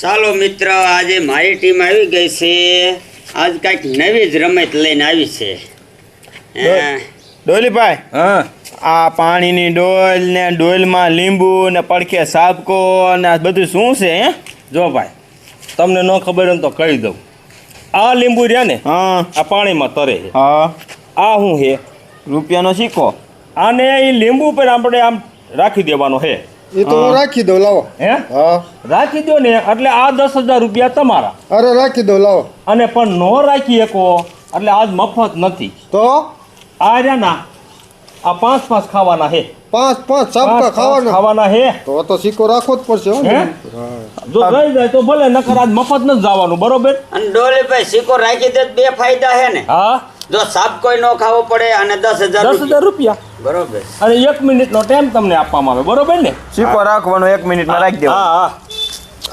ચાલો મિત્ર આજે મારી ટીમ આવી ગઈ છે. આજ કાંઈક નવી જ રમત લઈને આવી છે. ડોલીભાઈ હા. આ પાણીની ડોલ ને ડોલમાં લીંબુ ને પડખે સાબકો ને આ બધું શું છે હે? જો ભાઈ તમને ન ખબર હોય ને તો કહી દઉં. આ લીંબુ રહ્યા ને હા. આ પાણીમાં તરે છે. હા. આ શું છે? રૂપિયાનો સિક્કો આને એ લીંબુ પર આપણે આમ રાખી દેવાનો છે. એ તો હું રાખી દઉં લાવો. હે? હા. રાખી દો ને એટલે આ દસ હજાર રૂપિયા તમારા. અરે રાખી દો લાવો. અને પણ નો રાખી શકો એટલે આજ મફત નથી. તો? આ રહ્યા આ પાંચ પાંચ ખાવાના છે પાંચ પાંચ પાંચ ખાવાના? ખાવાના છે તો તો સિક્કો રાખવો જ પડશે હે? જો ગઈ જાય તો ભલે નકર આજ મફત નથી જવાનું બરોબર? અને ડોલીભાઈ સિક્કો રાખી દે બે ફાયદા છે ને. હા? જો સાપ કોઈ ન ખાવો પડે અને દસ હજાર દસ હજાર રૂપિયા. બરોબર. અને એક મિનિટનો ટાઈમ તમને આપવામાં આવે બરોબર ને? શીખો રાખવાનો એક મિનિટમાં રાખી દેવો. હા હા.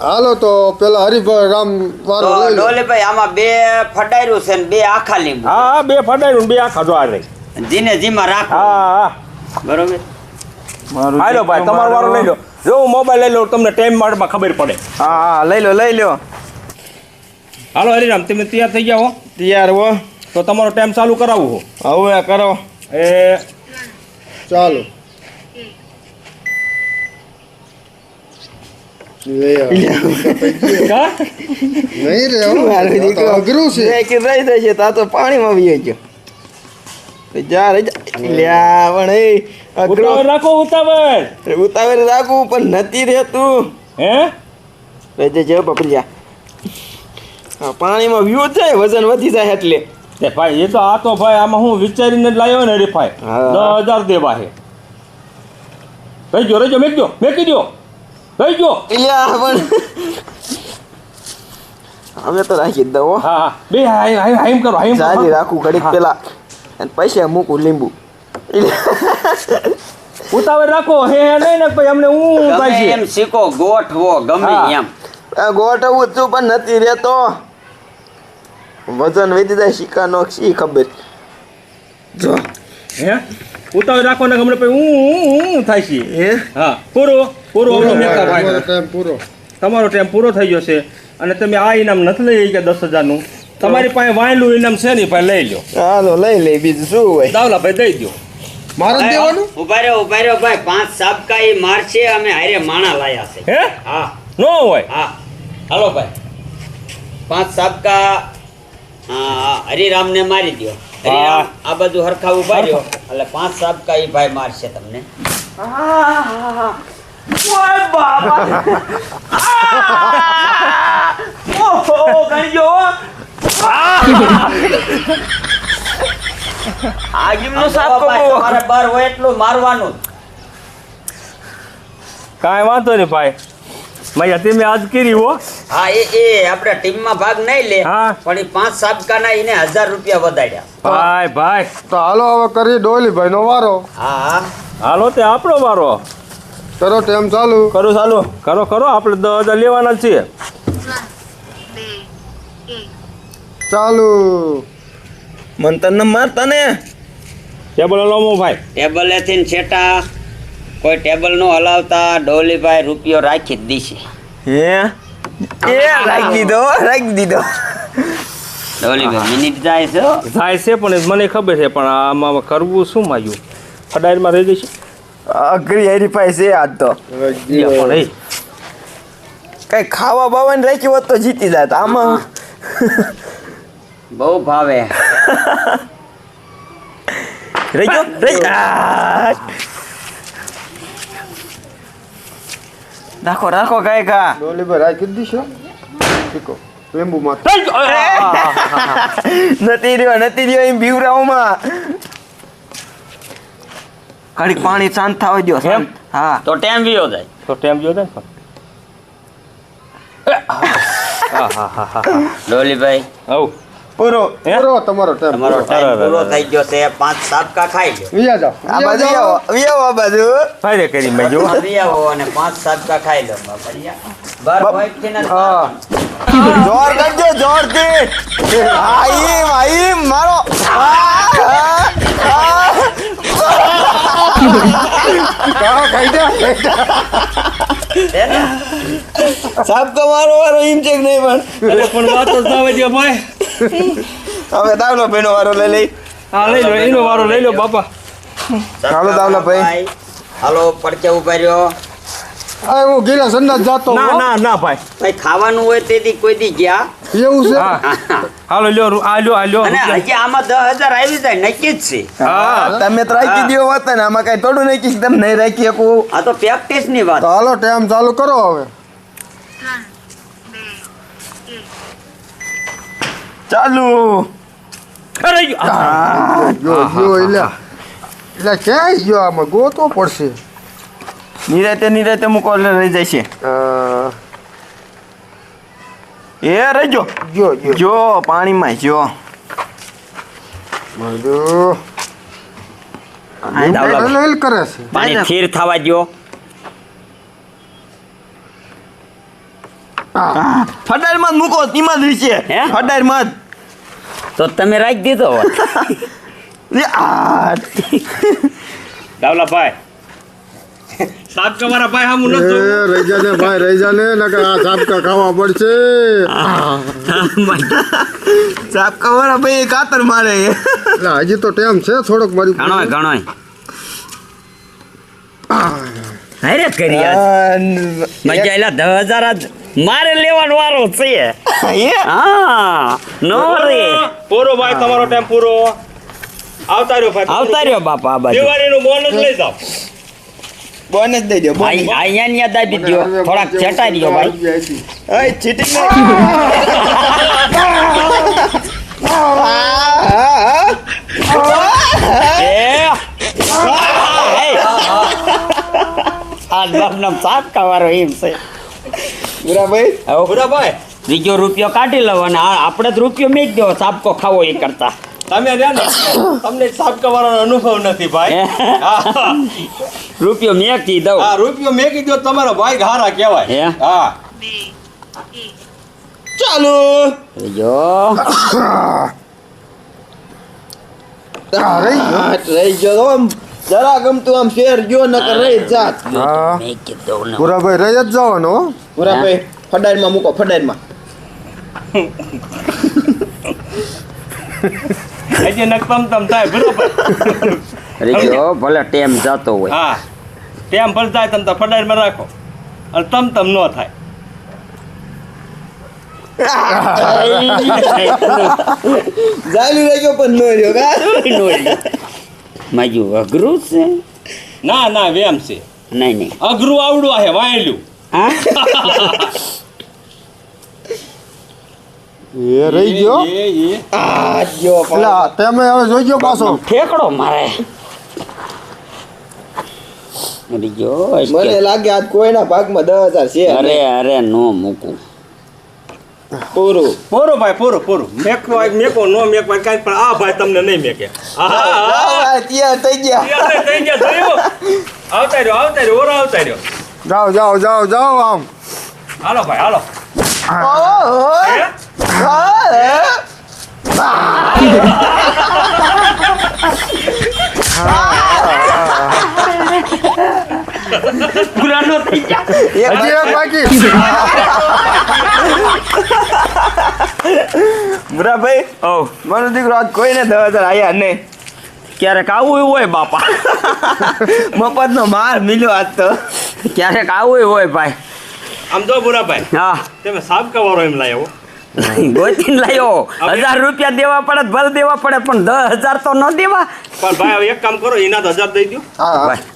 હાલો તો પેલા હરિભાઈ રામ વારો તો ભાઈ આમાં બે ફડાયરું છે ને બે આખા લીંબુ. હા હા બે ફડાયરું બે આખા જો આ રહી. જીને જીમાં રાખો. હા હા. બરોબર? મારું હાલો ભાઈ તમારો વારો લઈ લો. જો હું મોબાઈલ લઈ લો તમને ટાઈમ માર્ટમાં ખબર પડે. હા હા લઈ લો લઈ લો. હાલો હરિરામ તમે તૈયાર થઈ ગયા હો? તૈયાર હો. તો તમારો ટાઈમ ચાલુ કરાવવું હો. હવે કરો. એ ચાલો. જાય પાણીમાં વી ગયો. જા જા. ઉતાવળ રાખો ઉતાવળ. ઉતાવળ રાખવું પણ નથી રહેતું. હે? રહી જાય પાણીમાં વ્યૂ થાય વજન વધી જાય એટલે. તે ભાઈ એ તો આ તો ભાઈ આમાં હું વિચારીને જ લાવ્યો ને હરીફાઈ. હા. દસ હજાર દેવા છે રહી ગયો રહી ગયો મેક દો મેકી દો. રહી ગયો. હવે તો રાખી દઉં હા. હા બે હાઈમ કરો હાઈમ સારી રાખું ઘડીક પેલા. અને પૈસા મૂકું લીંબુ. ઉતાવળ રાખો હે હે નહીં ને ભાઈ અમને હું એમ શીખો ગોઠવો ગમે એમ. ગોઠવું છું પણ નથી રહેતો. વજન વધી જાય નો શી ખબર? જો. હે? ઉતાવળ રાખો ને હમણાં પછી હું હું હું થાય છે. હે? હા પૂરો પૂરો પૂરો. તમારો ભાઈ ટાઈમ પૂરો. તમારો ટાઈમ પૂરો થઈ ગયો છે. અને તમે આ ઇનામ નથી લઈ ગયા દસ હજારનું. તમારી પાસે વાયલું ઇનામ છે ને ભાઈ લઈ લો હાલો લઈ લઈ બીજું શું હોય? દાવલા ભાઈ દઈ દો મારે દેવાનું? ઊભા રહ્યો ઊભા રહ્યો ભાઈ. પાંચ સાબકા એ મારશે અમે હારે માણા લાયા છે. હે? હા. નો હોય? હા. હાલો ભાઈ. પાંચ સાબકા હરિરામને મારી દો હરિરામ આ બધું હરખા ઊભા રહ્યો. એટલે પાંચ સાબકા એ ભાઈ મારશે તમને. બાર હોય એટલું મારવાનું. કાંઈ વાંધો નહીં ભાઈ. મૈયા તમે યાદ કરી હો. હા એ એ આપણે ટીમમાં ભાગ નહીં લે હા. પણ એ પાંચ સાબકાના એને હજાર રૂપિયા વધાર્યા. ભાઈ ભાઈ. તો હાલો હવે કરી ડોલીભાઈ નો વારો. હા. હા હાલો તે આપણો વારો. કરો ટેમ ચાલુ. કરો ચાલો. કરો કરો આપણે દસ હજાર લેવાના છીએ. ચાલુ. મન ન મારતા ને. ટેબલ લો ભાઈ. ટેબલેથી ને છેટા. કોઈ ટેબલ નો હલાવતા ડોલીભાઈ રૂપિયો રાખી જ દીશે. હે? એ રાખી દીધો રાખી દીધો. ડોલીભાઈ મિનિટ જાય છે હો. થાય છે પણ મને ખબર છે પણ આમાં કરવું શું માયું? ફડાઈમાં રહી જશે? અઘરી હરીફાઈ છે આજ તો. લ્યો પણ એ કઈ ખાવા બાવાની રાખી હોત તો જીતી જાત આમાં બહુ ભાવે. રહી ગયો? રહી આ. રાખો રાખો કઈ કા ડોલીભાઈ રાખી જ દીશો ઠીકો લીંબુ માં નથી રહ્યો નથી રહ્યો એમ ભીવરાઓમાં ઘડીક પાણી શાંત થવા દ્યો એમ? હા તો ટાઈમ વિયો જાય તો જોયો હા હા હા ડોલીભાઈ હવ પૂરો. પૂરો તમારો ટાઈમ તમારો ટાઈમ પૂરો થઈ ગયો છે. પાંચ સાબકા ખાઈ લો વિયા જાઓ. આ બાજુ આવો. વિયા આ બાજુ. ફાયદે કરી મેં જો. આવી આવો અને પાંચ સાબકા ખાઈ લો. બાર બાપ- પોઈન્ટથી ને હા. જોર કરજો જોરથી આઈ આઈ મારો? સાપ કમારો વાળો એમ છે કે નહીં પણ. પણ વાતો જ ના હોય ભાઈ. હવે દાવલો નો વાળો લઈ લઈ. હા લઈ લો એનો વારો લઈ લો બાપા. હાલો દાવલા ભાઈ. હાલો પડકે ઊભા રહ્યો. આ હું ગીલા સંદાસ જાતો ના ના ના ભાઈ. ભાઈ ખાવાનું હોય તેથી કોઈ દી ગયા? એવું છે? હાલો લ્યો આ લ્યો આ લ્યો અને હજી આમાં દસ હજાર આવી જાય નક્કી જ છે. હા. તમે તો રાખી દો હોત ને આમાં કઈ થોડું નહીં કે તમે નહીં રાખી શકું. આ તો પ્રેક્ટિસની વાત. હાલો ટાઈમ ચાલુ કરો હવે. ચાલુ. અરે ગયો. જો જો એટલે એટલે ક્યાંય ગયો આમાં? ગોતો પડશે. નિરાતે નિરાતે મૂકો એટલે રહી જાય છે એ રહેજો જો. જો જો. પાણીમાં પાણી સ્થિર થવા દો ફડારમાં જ મૂકો તેમાં જ હે? ફડારમાં તો તમે રાખી દીધો હોત. જ લે, આ દાવલા ભાઈ. કમારા ભાઈ હામું એ નતું રહી જા ને ભાઈ રહી જા ને નકર આ સાપકા ખાવા પડશે. સાપ કવારા ભાઈ કાતર મારે. એટલે હજી તો ટાઈમ છે થોડોક મારી ઘણોય ઘણોય કરી આજ. મજા એલા જ મારે લેવાનો વારો છે. એ? હા નો રે. પૂરો ભાઈ તમારો ટાઈમ પૂરો. આવતા રહ્યો ભાઈ આવતા રહ્યો બાપા બાજુ. દિવાળીનું બોનસ લઈ જાવ બોનસ દઈ દો અહીંયા ને યાદ આપી દ્યો. થોડાક છેટાઈ દો ભાઈ. ઓય, ચીટિંગ. એ. આ નામ સાત કવારો એમ છે. બુરા ભાઈ હવે બીજો રૂપિયો કાઢી લો અને આપણે જ રૂપિયો મેં દો સાપકો ખાવો એ કરતા. તમે રહ્યા ને તમને સાત કમાવાનો અનુભવ નથી ભાઈ. રૂપિયો મેકી દઉં. આ રૂપિયો મેકી દો તમારો ભાઈ હારા હે? કહેવાય. હા? ચાલો. જો. રહી ગયો. રહી ગયો જરા ગમતું આમ શેર ગયો નકર રહી જ જાત. હા. ને. પૂરાભાઈ રહી જ જવાનો હો. ફડાઈ માં મૂકો ફડાઈ માં નક તમ તમ થાય બરોબર. અરે જો ભલે ટેમ જતો હોય. હા. ટેમ ભલે થાય તમ તો ફડાઈમાં રાખો. અને તમ તમ ન થાય. જાલી રહી ગયો પણ નો રહ્યો કા? માજુ અઘરું છે? ના ના વેમ છે. નહીં નહીં. અઘરું આવડું છે વાયલું. હા? એ રહી ગયો? આ જો એટલે તમે હવે જોઈ ગયો પાછો. ઠેકડો મારે. મરી ગયો મને લાગે આજ કોઈના ભાગમાં દસ હજાર છે. અરે અરે નો મૂકું. પૂરું. પૂરું ભાઈ પૂરું પૂરું. મેકો આ મેકો નો મેકો કાંઈ પણ આ ભાઈ તમને નહીં મેકે. હા હા હા આ તૈયાર થઈ ગયા. થઈ ગયા જોયો? આવતા રહ્યો આવતા રહ્યો ઓરા આવતા રહ્યો. જાઓ જાઓ જાઓ જાઓ આમ. હાલો ભાઈ હાલો. પુરાનો થઈ બાકી. બુરા ભાઈ ઓ. મારો દીકરો આજ કોઈને દવા હજાર આવ્યા નહીં. ક્યારેક આવું હોય બાપા. મફતનો માર મિલ્યો આજ તો. ક્યારેક આવું હોય ભાઈ. આમ જો બુરાભાઈ હા. તમે સાફ કવારો એમ લાવ્યો ગોતીને લાયો. હજાર રૂપિયા દેવા પડે ભલે દેવા પડે પણ દસ હજાર તો ન દેવા. પણ ભાઈ હવે એક કામ કરો એના હજાર દઈ દો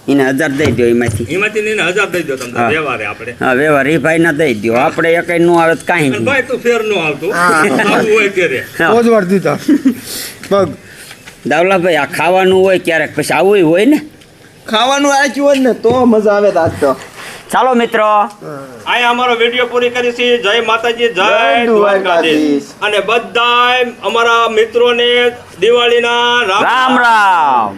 એને હજાર દઈ દો એમાંથી. એમાંથી એને હજાર દઈ દો તમને વ્યવહારે આપણે. હા વ્યવહાર એ ભાઈ ના દઈ દો આપણે એક નું આવે તો કાંઈ નહીં. ભાઈ તું ફેર નો આવતું. આવું હોય ત્યારે. હા. વાર દીધા. પગ દાવલાભાઈ આ ખાવાનું હોય ક્યારેક? પછી આવું હોય ને? ખાવાનું આચ્યું હોય ને તો મજા આવે આજ તો. ચાલો મિત્રો. અહીંયા અમારો વીડિયો પૂરી કરી છે. જય માતાજી જય દ્વારકાધીશ. અને બધા અમારા મિત્રોને દિવાળીના રામ રામ.